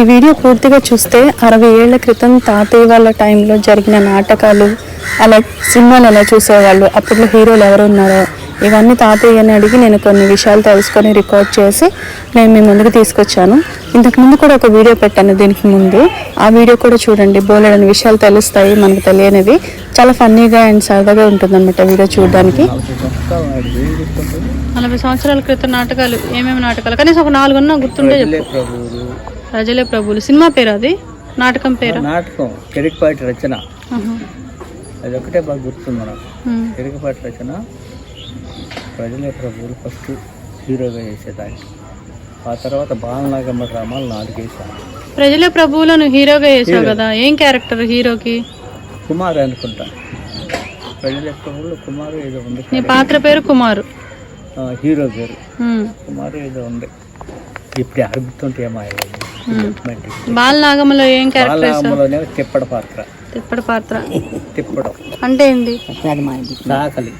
ఈ వీడియో పూర్తిగా చూస్తే అరవై ఏళ్ళ క్రితం తాతయ్య వాళ్ళ టైంలో జరిగిన నాటకాలు అలా సినిమాలు ఎలా చూసేవాళ్ళు అప్పట్లో హీరోలు ఎవరు ఉన్నారో ఇవన్నీ తాతయ్యని అడిగి నేను కొన్ని విషయాలు తెలుసుకొని రికార్డ్ చేసి నేను మీ ముందుకు తీసుకొచ్చాను. ఇంతకు ముందు కూడా ఒక వీడియో పెట్టాను దీనికి ముందు. ఆ వీడియో కూడా చూడండి బోలెడని విషయాలు తెలుస్తాయి మనకు తెలియనివి. చాలా ఫన్నీగా అండ్ సరదాగా ఉంటుందన్నమాట వీడియో చూడడానికి. నలభై సంవత్సరాల క్రితం నాటకాలు ఏమేమి నాటకాలు? కనీసం ఒక నాలుగున్నా గుర్తుంటే చెప్పు. ప్రజలే ప్రభువులు సినిమా పేరు అది? నాటకం పేరు? నాటకం. కెరికపాటి రచన. అది ఒకటే బాగా గుర్తుంది నాకు కెరికపాటి రచన. ప్రజలే ప్రభువులు ఫస్ట్ హీరోగా చేసేదాన్ని. ఆ తర్వాత బాలనాగమ్మ డ్రామాలు నాలుగు వేసాను ప్రజలే ప్రభువులను హీరోగా వేసావు కదా? ఏం క్యారెక్టర్ హీరోకి? కుమార్ అనుకుంటా. ప్రజలే ప్రభువులు కుమారు ఏదో ఉంది నీ పాత్ర పేరు కుమారు. హీరో పేరు. కుమారు ఏదో ఉంది ఇప్పుడు అడుగుతుంటే ఏమయ్యాయి బాల నాగమ్మలో ఏం క్యారెక్టర్ తిప్పడ పాత్ర. తిప్పటి పాత్ర. తిప్పడం. అంటే ఏంటి సాకలి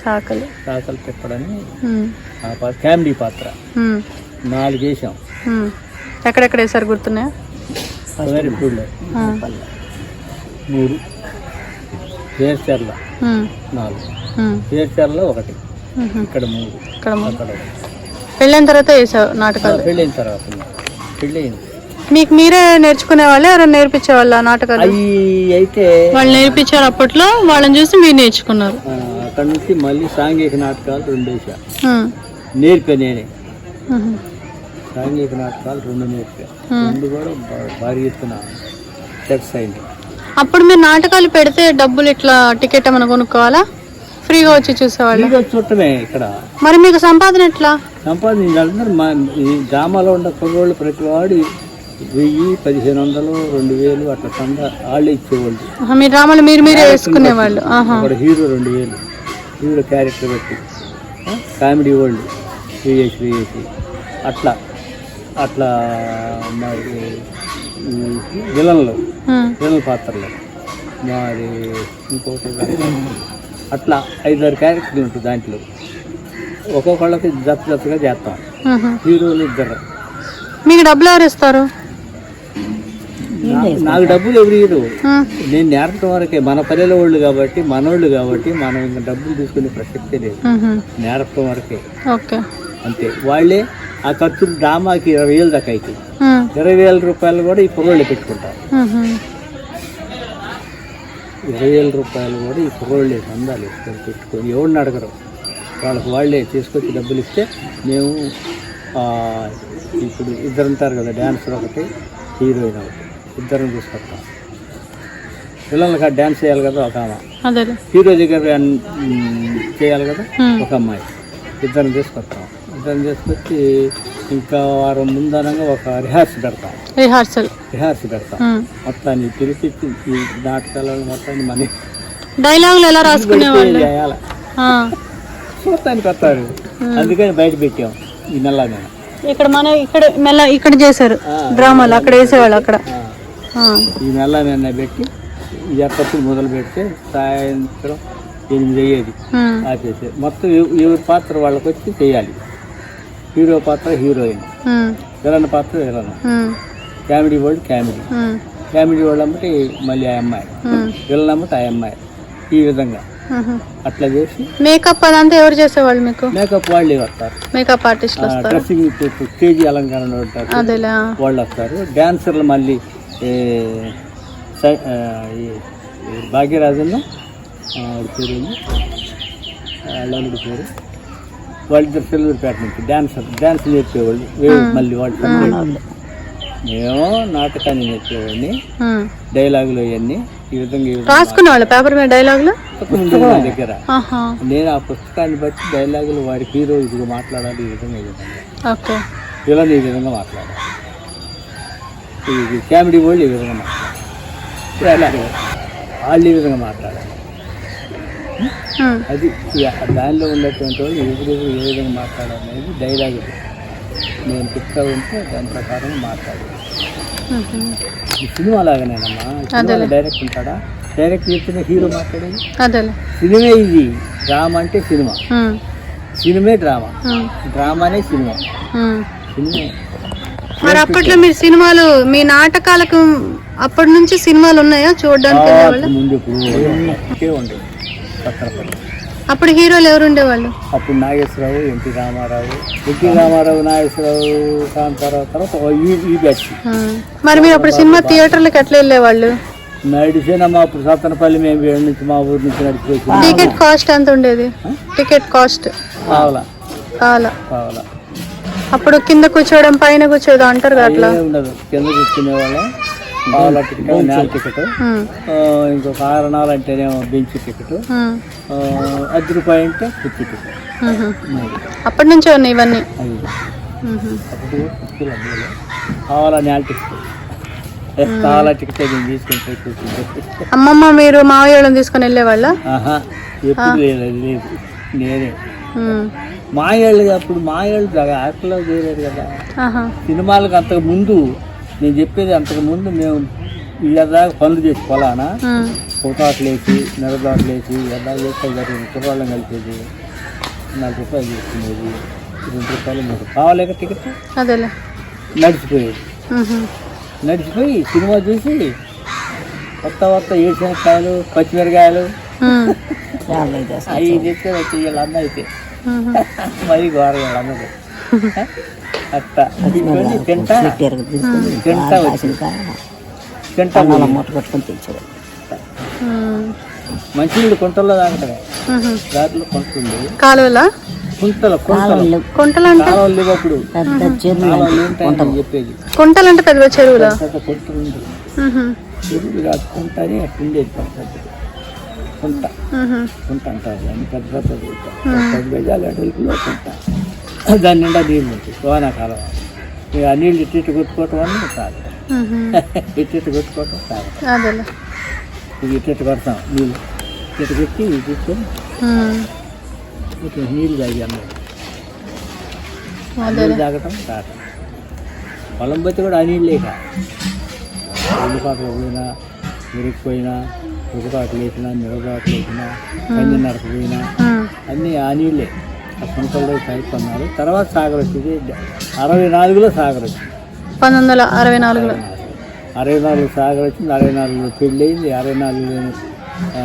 చాకలి. సాకలి తిప్పడని కామెడీ పాత్ర. నాలుగు వేసాం. ఎక్కడెక్కడ వేసారు గుర్తున్నాయా. మూడు. వేర్చర్ల ఉమ్. నాలుగు. ఉమ్. వేర్చర్ల ఒకటి. ఇక్కడ మూడు. ఇక్కడ. పెళ్ళైన తర్వాత వేసావు నాటకాలు? పెళ్ళైన తర్వాత. పెళ్ళయింది మీకు మీరే నేర్చుకునే వాళ్ళే? ఎవరైనా నేర్పించే వాళ్ళ నాటకాలు? అవి అయితే వాళ్ళు నేర్పించారు అప్పట్లో వాళ్ళని చూసి మీరు నేర్చుకున్నారు. ఆ, అక్కడ నుంచి మళ్ళీ సాంఘిక నాటకాలు రెండు వేసా ఉమ్. నేర్పా నేనే. సాంఘిక నాటకాలు రెండు నేర్పా. రెండు కూడా బా- భారీ ఎత్తున సక్సెస్ అయింది అప్పుడు మీరు నాటకాలు పెడితే డబ్బులు ఇట్లా టికెట్ ఏమైనా కొనుక్కోవాలా? ఫ్రీగా వచ్చి చూసేవాళ్ళు? ఇంకా చుట్టమే ఇక్కడ. మరి మీకు సంపాదన ఎట్లా? సంపాదించాలంటే మా ఈ గ్రామాల్లో ఉన్న కుర్రోళ్ళు ప్రతి వాడు వెయ్యి పదిహేను వందలు రెండు వేలు అట్లా చంద వాళ్ళే ఇచ్చేవాళ్ళు. మీ డ్రామాలు మీరు మీరే వేసుకునేవాళ్ళు. ఆహా. అక్కడ హీరో రెండు వేలు. హీరో క్యారెక్టర్ బట్టి ఆ, కామెడీ వాళ్ళు. వేసి వేసి అట్లా. అట్లా మరి విలన్లు. ఉమ్. విలన్ పాత్రలు. మరి ఇంకోటి అట్లా ఐదారు క్యారెక్టర్లు ఉంటుంది దాంట్లో. ఒక్కొక్కళ్ళకి జత జతగా చేస్తాం. హీరోలు ఇద్దరు. మీకు డబ్బులు ఎవరు ఇస్తారు? నాకు డబ్బులు ఎవరు ఉమ్. నేను నేర్పడం వరకే. మన పల్లెల వాళ్ళు కాబట్టి మనోళ్ళు కాబట్టి మనం ఇంకా డబ్బులు తీసుకునే ప్రసక్తే లేదు. నేర్పడం వరకే. అంతే. వాళ్ళే ఆ ఖర్చు డ్రామాకి ఇరవై వేలు దాకా ఉమ్. ఇరవై వేల రూపాయలు కూడా ఈ కుర్రోళ్ళు పెట్టుకుంటారు. ఇరవై వేల రూపాయలు కూడా ఈ కుర్రోళ్ళే సందాలు వేసుకొని పెట్టుకొని. ఎవరిని అడగరు. వాళ్ళకి వాళ్ళే తీసుకొచ్చి డబ్బులు ఇస్తే మేము ఇప్పుడు ఇద్దరు ఉంటారు కదా డ్యాన్సర్ ఒకటి హీరోయిన్ ఒకటి. ఇద్దరం తీసుకొస్తాం. పిల్లలకి డ్యాన్స్ చేయాలి కదా ఒక అదేలే. హీరో దగ్గర చేయాలి కదా. ఒక అమ్మాయి. ఇద్దరం తీసుకొస్తాం. ఇద్దరం తీసుకొచ్చి ఇంకా వారం ముందనంగా ఒక రిహార్స్ పెడతాం. రిహార్సల్. రిహార్స్ పెడతాం. మొత్తాన్ని పిలిపించి ఈ నాటకాలను మొత్తాన్ని మన డైలాగులు ఎలా రాసుకునేవాళ్ళు. మొత్తానికి వస్తారు అందుకని బయట పెట్టాం ఈ నెల ఇక్కడ మన ఇక్కడ మెల్ల ఇక్కడ చేశారు. డ్రామాలు అక్కడ వేసేవాళ్ళు అక్కడ. ఈ నెల నిన్న పెట్టి ఎప్పటి మొదలు పెడితే సాయంత్రం ఎనిమిది అయ్యేది. ఆపేసి మొత్తం ఎవ- ఎవరి పాత్ర వాళ్ళకి వచ్చి చేయాలి. హీరో పాత్ర హీరోయిన్. విలన్ పాత్ర విలన్. కామెడీ వాళ్ళు కామెడీ. కామెడీ వాళ్ళు అమ్మటి మళ్ళీ ఆ అమ్మాయి. విలన్ అమ్మటి ఆ అమ్మాయి. ఈ విధంగా. అట్లా చేసి మేకప్ అదంతా ఎవరు చేసేవాళ్ళు మీకు? మేకప్ వాళ్ళే వస్తారు. మేకప్ ఆర్టిస్టులు వస్తారు? డ్రెస్సింగ్ కేజీ అలంకరణ. వాళ్ళు వస్తారు. డాన్సర్లు మళ్ళీ భాగ్యరాజును పేరు లలుడి పేరు. వాళ్ళిద్దరు సెల్లూరుపేట నుంచి డాన్సర్ డాన్స్ నేర్పేవాళ్ళు. మళ్ళీ వాళ్ళు. మేము. నాటకాన్ని నేర్పేవాడిని. డైలాగులు అవన్నీ ఈ విధంగా పేపర్ మీద డైలాగులు? దగ్గర. నేను ఆ పుస్తకాన్ని బట్టి డైలాగులు వాడి హీరో ఇదిగా మాట్లాడాలి ఈ విధంగా ఈ విధంగా. ఓకే. విలన్ ఈ విధంగా మాట్లాడాలి. ఇది కామెడీ వాళ్ళు ఈ విధంగా మాట్లాడాలి. వాళ్ళు ఈ విధంగా మాట్లాడాలి. అది ఇక దానిలో ఉన్నటువంటి వాళ్ళు ఎవరెవరు ఏ విధంగా మాట్లాడాలి అనేది డైలాగ్ నేను చెప్తా ఉంటే దాని ప్రకారం మాట్లాడాలి ఉహు. ఈ సినిమా లాగానేనమ్మా ఈ సినిమాలో డైరెక్ట్ ఉంటాడా? డైరెక్ట్ చెప్తున్న హీరో మాట్లాడేది? సినిమా ఇది. డ్రామా అంటే సినిమా. ఉమ్. సినిమే డ్రామా. డ్రామానే సినిమా. సినిమా. మరి అప్పట్లో మీరు సినిమాలు మీ నాటకాలకు అప్పటి నుంచి సినిమాలు ఉన్నాయా? చూడడానికి ముందు ఇప్పుడు ఉండే పక్కన అప్పుడు హీరోలు ఎవరు ఉండేవాళ్ళు అప్పుడు నాగేశ్వరరావు ఎన్టీ రామారావు ఎన్టీ రామారావు నాగేశ్వరరావు కాంతారావు తర్వాత ఈ బ్యాచ్. మరి మీరు అప్పుడు సినిమా థియేటర్లకు ఎట్లా వెళ్ళేవాళ్ళు? నడిచేనమ్మా అప్పుడు సత్తనపల్లి మేము వేడి నుంచి మా ఊరి నుంచి నడిచిపోయి టికెట్ కాస్ట్ ఎంత ఉండేది? Ticket cost? కావాలా కావాలా కావాలా అప్పుడు కింద కూర్చోవడం పైన కూర్చోవడం అంటారు కదా అట్లా? ఉండదు. కింద కూర్చునే వాళ్ళం. టికెట్ నేల టికెట్. ఇంకొక ఆరణాలు అంటేనేమో బెంచ్ టికెట్. అర్ధ రూపాయి అంటే కుర్చీ టికెట్. అప్పటి నుంచే ఉన్నాయి ఇవన్నీ? అది. అప్పుడు కుర్చీలు కావాలా నేల టికెట్. టికెట్ నేను కూర్చుంటే. అమ్మమ్మ మీరు మావయ్య వాళ్ళని తీసుకొని వెళ్ళేవాళ్ళ? ఆహా ఎప్పుడు లేదు అది లేదు. నేనే. ఉమ్, మా ఏళ్ళు అప్పుడు మా ఏళ్ళు యాక్ట్లో చేయలేదు కదా. ఆహా. సినిమాలకు అంతకు ముందు నేను చెప్పేది అంతకు ముందు మేము ఇలాగా పనులు చేసి పొలానా? పొటాట్లు వేసి ఎలా చేస్తే జరిగింది కుర్రాళ్ళం కలిపేది. నాలుగు రూపాయలు తీసుకునేది. రెండు రూపాయలు మూడు కావాలేక టికెట్? నడిచిపోయేది. నడిచిపోయి. సినిమా చూసి కొత్త కొత్త ఏడుశనక్కాయలు పచ్చిమిరకాయలు. అవి వచ్చి వీళ్ళన్న అయితే. మరి ఘోరంగా అన్నది అట్ట తీసుకొని తింటా తింటా వచ్చి తింటా పోయి. మంచినీళ్ళు కుంటల్లో తాగటమే దాంట్లో కొంటుంది కాలువలా కుంటలు కుంటలు కుంటలు అంటే కాలువలు లేవు అప్పుడు కాలువలు ఉంటాయని చెప్పేది కుంటలు అంటే పెద్ద చెరువులా పెద్ద కుంటలు ఉంది కాదు కుంట అని అట్టుండేది కుంట కుంట అంటారు దాన్ని పెద్ద పెద్ద పది గజాలు అడుగులో కుంట దాని నిండా నీళ్ళు ఉంటాయి. వానాకాలం. ఇక ఆ నీళ్ళు ఇట్టి ఇటు కొట్టుకోవటం అన్నీ తాగు ఉహు. ఇట్టి ఇటు కొట్టుకోవటం తాగు అదేలే. ఇది ఇట్టి ఇటు కొడతాం నీళ్ళు. ఇటు పెట్టి ఇది తీసుకొని ఉమ్, ఇట్లా నీళ్ళు తాగి అన్నది అదేలే నీళ్ళు తాగటం తాగటం పొలం పోతే కూడా ఆ నీళ్ళు లేక. ఉల్లిపాటలు పోయినా మురిగిపోయినా ఉల్లిపాటలు వేసినా మిరపాటలు వేసినా కంది నడక పోయినా ఉమ్, అన్నీ ఆ నీళ్ళే. ఆ సొంతల్లో కలుపుకున్నారు తర్వాత సాగర్ వచ్చింది అరవై నాలుగులో సాగర్ వచ్చింది పంతొమ్మిది వందల అరవై నాలుగులో అరవై నాలుగు సాగర్ వచ్చింది అరవై నాలుగులో పెళ్ళి అయింది అరవై నాలుగులోనే ఆ,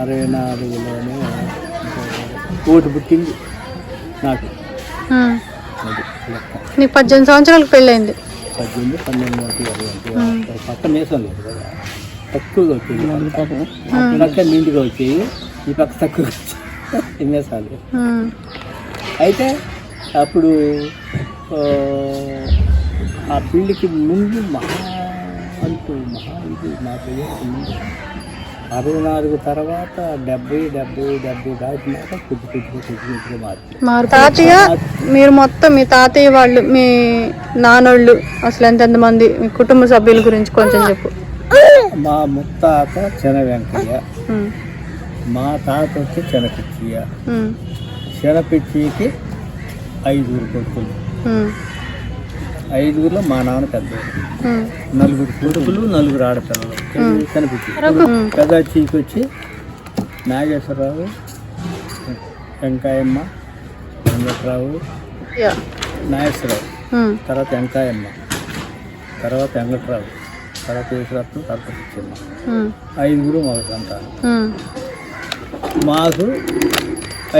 అరవై నాలుగులోనే ఓటు పుట్టింది నాకు నీకు పద్దెనిమిది సంవత్సరాలకు పెళ్ళైంది పద్దెనిమిది పన్నెండు నూట ఇరవై ఒకటి. ఒక పక్క మేసం లేదు కదా తక్కువగా వచ్చేది ఈ పక్క. నిండుగా వచ్చేవి ఈ పక్క తక్కువగా వచ్చేవి ఉమ్, అయితే అప్పుడు ఆ, పెళ్ళికి ముందు మహా అంటూ మహా ఇది మా పెళ్ళికి ముందు అరవై నాలుగు తర్వాత డెబ్బై డెబ్బై డెబ్బై దాటినాక కొద్ది కొద్దిగా కొద్ది కొద్దిగా మార్పు మారు తాతయ్య మీరు మొత్తం మీ తాతయ్య వాళ్ళు మీ నాన్నోళ్ళు అసలు ఎంతెంత మంది మీ కుటుంబ సభ్యుల గురించి కొంచెం చెప్పు. మా ముత్తాత చెన వెంకయ్య మా తాత వచ్చి చెనపిచ్చియ చెనపిచ్చికి ఐదుగురు కొడుకులు. ఐదుగురులో మా నాన్న పెద్ద నలుగురు కొడుకులు నలుగురు ఆడపిల్లలు. కనిపించి పెద్ద చీకి వచ్చి నాగేశ్వరరావు వెంకాయమ్మ వెంకట్రావు నాగేశ్వరరావు. తర్వాత వెంకాయమ్మ తర్వాత వెంకట్రావు. తర్వాత ఈశ్వరత్వం తర్వాత ఐదుగురు సంతానం ఉమ్, మాకు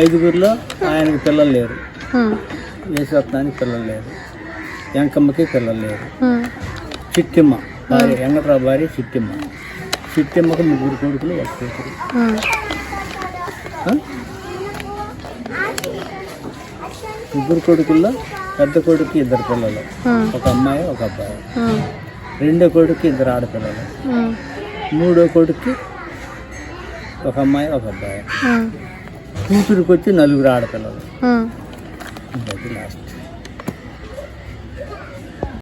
ఐదుగురిలో ఆయనకి పిల్లలు లేరు. యేసరత్నానికి పిల్లలు లేరు. వెంకమ్మకి పిల్లలు లేరు. చిట్టిమ్మ భార్య వెంకట్రావు భార్య చిట్టిమ్మ చిట్టిమ్మకు ముగ్గురు కొడుకులు ఒక కూతురు? ముగ్గురు కొడుకుల్లో పెద్ద కొడుకు ఇద్దరు పిల్లలు. ఒక అమ్మాయి ఒక అబ్బాయి. రెండో కొడుకు ఇద్దరు ఆడపిల్లలు. మూడో కొడుకు ఒక అమ్మాయి ఒక అబ్బాయి. ఉమ్, కూతురికి వచ్చి నలుగురు ఆడపిల్లలు. లాస్ట్